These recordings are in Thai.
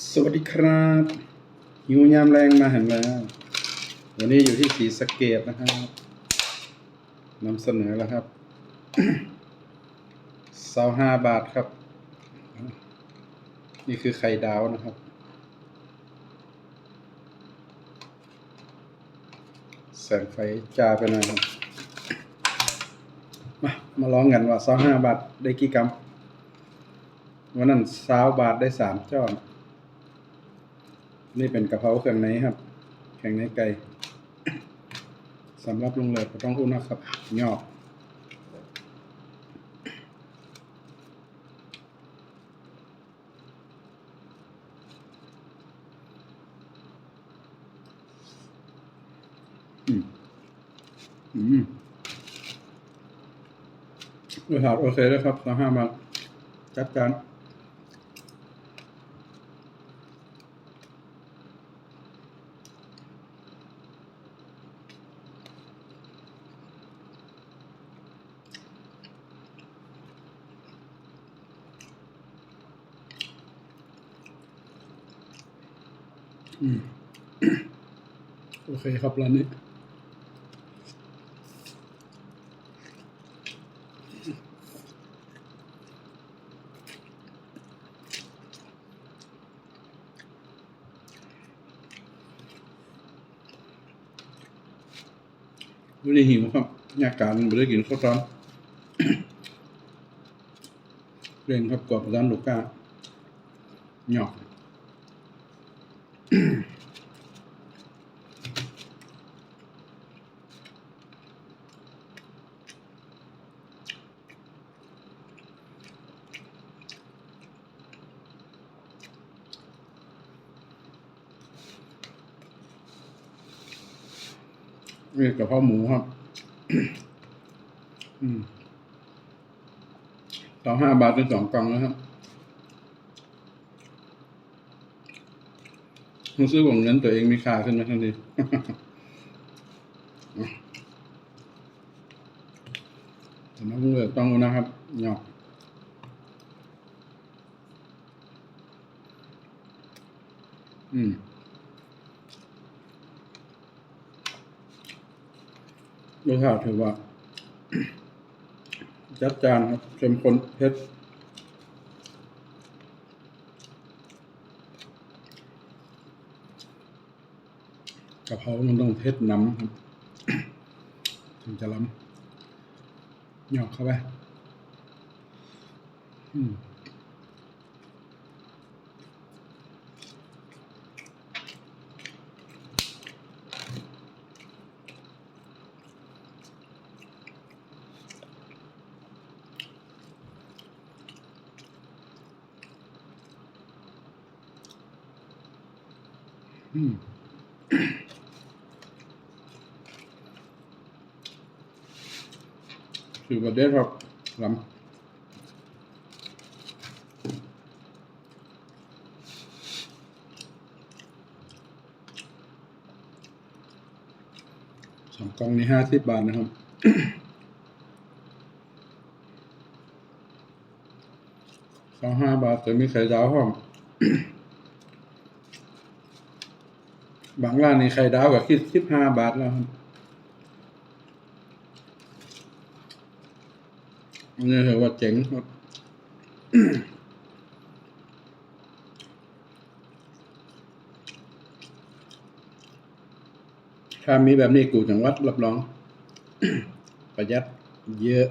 สวัสดีครับหิวยามแรงมาเห็นแล้ว วันนี้อยู่ที่สีสเกตนะครับนำเสนอแล้วครับเสาห้าบาทครับ นี่คือไข่ดาวนะครับแสงไฟจ้าไปหน่อยครับมามาลองกันว่าเสาห้าบาทได้กี่กรัมวันนั้นสาวบาทได้สามจ้อน นี่เป็นกะเพราเครื่องในครับเครื่องในไก่สำหรับลุงเลิศก็ต้องอุ่นนะครับยอกอืม อืมรสชาโอเคเลยครับสามห้าบาทจัดจาน อืม โอเคครับร้านนี้ วันนี้หิวครับอยากการไม่ได้กินข้าวตอนเร่งครับกรอบร้านลูกก้าหยอก นี่กะเพราหมูครับ อืมสองห้าบาทเป็นสองกล่องแล้วครับ รู้สึกว่าเงินตัวเองมีค่าขึ้นมาทันทีสำหรับเลือกต้องนะครับหยอกอืมรสชาติถือว่า จัดจานครับเข้มข้นเผ็ดกะเพรามันต้องเผ็ดน้ำครับถึงจะล้ำหยอกเข้าไปอืม มคือประเด็นครับลำสองกล่องนี้ห้าสิบบาทนะครับสองห้าบาทแต่มีไข่ดาวห้องบางร้านนี่ไข่ดาวก็คิดสิบห้าบาทแล้วครับ นนี้ถือว่าเจ๋งครับถ้ามีแบบนี้กูจังหวัดรับรอง ประหยัดเยอะ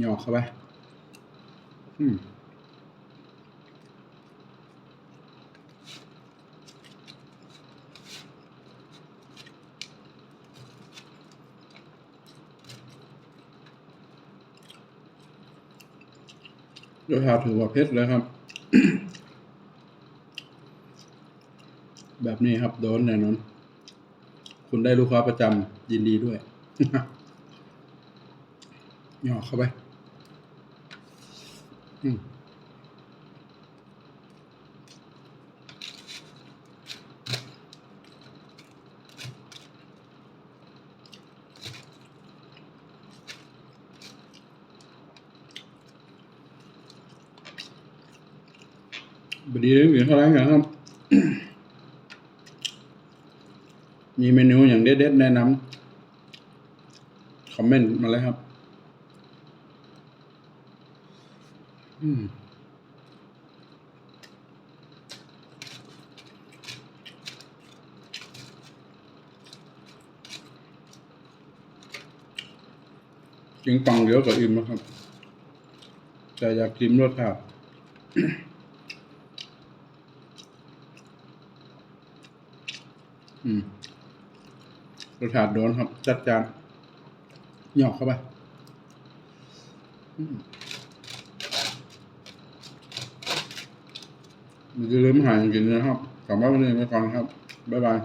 หยอกเข้าไป อืม ราคาถือว่าเพชรเลยครับ แบบนี้ครับโดนแน่นอน คุณได้ลูกค้าประจำยินดีด้วยหยอกเข้าไป อืม บดีเลยมีเท่าไหร่ครับ มีเมนูอย่างเด็ดๆแนะนำคอมเมนต์มาเลยครับ อืมกินปังเดียวก็อิ่มแล้วครับ แต่อยากกินรสชาติ อืมรสชาติโดนครับ จัดจานหยอกเข้าไปอย่าลืมหาอย่างกินนะครับกลับบ้านวันนี้ไปก่อนครับ บ๊ายบาย